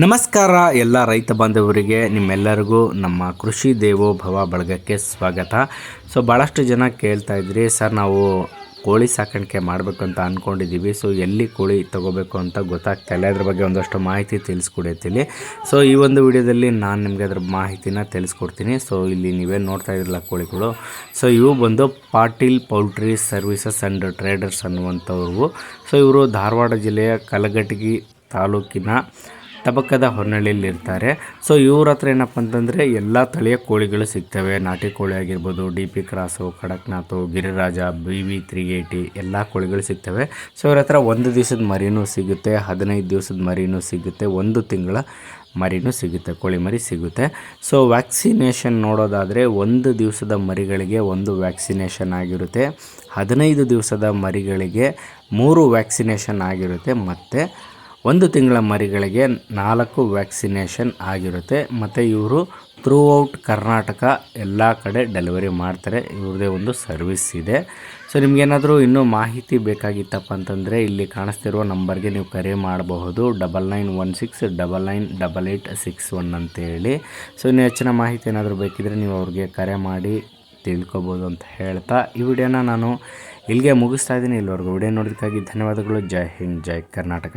ನಮಸ್ಕಾರ ಎಲ್ಲ ರೈತ ಬಾಂಧವರಿಗೆ, ನಿಮ್ಮೆಲ್ಲರಿಗೂ ನಮ್ಮ ಕೃಷಿ ದೇವೋಭವ ಬಳಗಕ್ಕೆ ಸ್ವಾಗತ. ಸೊ ಭಾಳಷ್ಟು ಜನ ಕೇಳ್ತಾ ಇದ್ರಿ, ಸರ್, ನಾವು ಕೋಳಿ ಸಾಕಾಣಿಕೆ ಮಾಡಬೇಕು ಅಂತ ಅಂದ್ಕೊಂಡಿದ್ದೀವಿ ಸೊ ಎಲ್ಲಿ ಕೋಳಿ ತೊಗೋಬೇಕು ಅಂತ ಗೊತ್ತಾಗ್ತಾ ಇಲ್ಲ. ಅದ್ರ ಬಗ್ಗೆ ಒಂದಷ್ಟು ಮಾಹಿತಿ ತಿಳಿಸ್ಕೊಡ್ತೀನಿ. ಸೊ ಈ ಒಂದು ವಿಡಿಯೋದಲ್ಲಿ ನಾನು ನಿಮಗೆ ಅದ್ರ ಮಾಹಿತಿನ ತಿಳಿಸ್ಕೊಡ್ತೀನಿ. ಸೊ ಇಲ್ಲಿ ನೀವೇ ನೋಡ್ತಾ ಇದ್ರಲ್ಲ ಕೋಳಿಗಳು. ಸೊ ಇವು ಬಂದು Patil poultry services and traders ಅನ್ನುವಂಥವ್ರು. So ಇವರು ಧಾರವಾಡ ಜಿಲ್ಲೆಯ ಕಲಘಟಗಿ ತಾಲೂಕಿನ ತಬಕದ ಹೊನ್ನಳ್ಳಿಯಲ್ಲಿ ಇರ್ತಾರೆ ಸೊ ಇವ್ರ ಹತ್ರ ಏನಪ್ಪ ಅಂತಂದರೆ ಎಲ್ಲ ತಳಿಯ ಕೋಳಿಗಳು ಸಿಗ್ತವೆ. ನಾಟಿ ಕೋಳಿ ಆಗಿರ್ಬೋದು, D P cross Kadaknath Giriraja, B V three eighty ಎಲ್ಲ ಕೋಳಿಗಳು ಸಿಗ್ತವೆ. ಸೊ ಇವ್ರ ಹತ್ರ ಒಂದು ದಿವಸದ ಮರಿನೂ ಸಿಗುತ್ತೆ, ಹದಿನೈದು ದಿವಸದ ಮರಿನೂ ಸಿಗುತ್ತೆ, ಒಂದು ತಿಂಗಳ ಮರಿನೂ ಸಿಗುತ್ತೆ, ಕೋಳಿ ಮರಿ ಸಿಗುತ್ತೆ. ಸೊ ವ್ಯಾಕ್ಸಿನೇಷನ್ ನೋಡೋದಾದರೆ ಒಂದು ದಿವಸದ ಮರಿಗಳಿಗೆ ಒಂದು ವ್ಯಾಕ್ಸಿನೇಷನ್ ಆಗಿರುತ್ತೆ. ಹದಿನೈದು ದಿವಸದ ಮರಿಗಳಿಗೆ ಮೂರು ವ್ಯಾಕ್ಸಿನೇಷನ್ ಆಗಿರುತ್ತೆ. ಮತ್ತು ಒಂದು ತಿಂಗಳ ಮರಿಗಳಿಗೆ ನಾಲ್ಕು ವ್ಯಾಕ್ಸಿನೇಷನ್ ಆಗಿರುತ್ತೆ. ಮತ್ತು ಇವರು ಥ್ರೂ ಔಟ್ ಕರ್ನಾಟಕ ಎಲ್ಲ ಕಡೆ ಡೆಲಿವರಿ ಮಾಡ್ತಾರೆ. ಇವ್ರದ್ದೇ ಒಂದು ಸರ್ವಿಸ್ ಇದೆ. ಸೊ ನಿಮಗೇನಾದರೂ ಇನ್ನೂ ಮಾಹಿತಿ ಬೇಕಾಗಿತ್ತಪ್ಪ ಅಂತಂದರೆ ಇಲ್ಲಿ ಕಾಣಿಸ್ತಿರುವ ನಂಬರ್ಗೆ ನೀವು ಕರೆ ಮಾಡಬಹುದು. Double nine one six double nine double eight six one ಅಂತೇಳಿ. ಸೊ ಇನ್ನು ಹೆಚ್ಚಿನ ಮಾಹಿತಿ ಏನಾದರೂ ಬೇಕಿದ್ದರೆ ನೀವು ಅವ್ರಿಗೆ ಕರೆ ಮಾಡಿ ತಿಳ್ಕೊಬೋದು ಅಂತ ಹೇಳ್ತಾ ಈ ವಿಡಿಯೋನ ನಾನು ಇಲ್ಲಿಗೆ ಮುಗಿಸ್ತಾ ಇದ್ದೀನಿ. ಇಲ್ಲಿವರೆಗೂ ವಿಡಿಯೋ ನೋಡೋದಕ್ಕಾಗಿ ಧನ್ಯವಾದಗಳು. ಜೈ ಹಿಂದ್, ಜೈ ಕರ್ನಾಟಕ.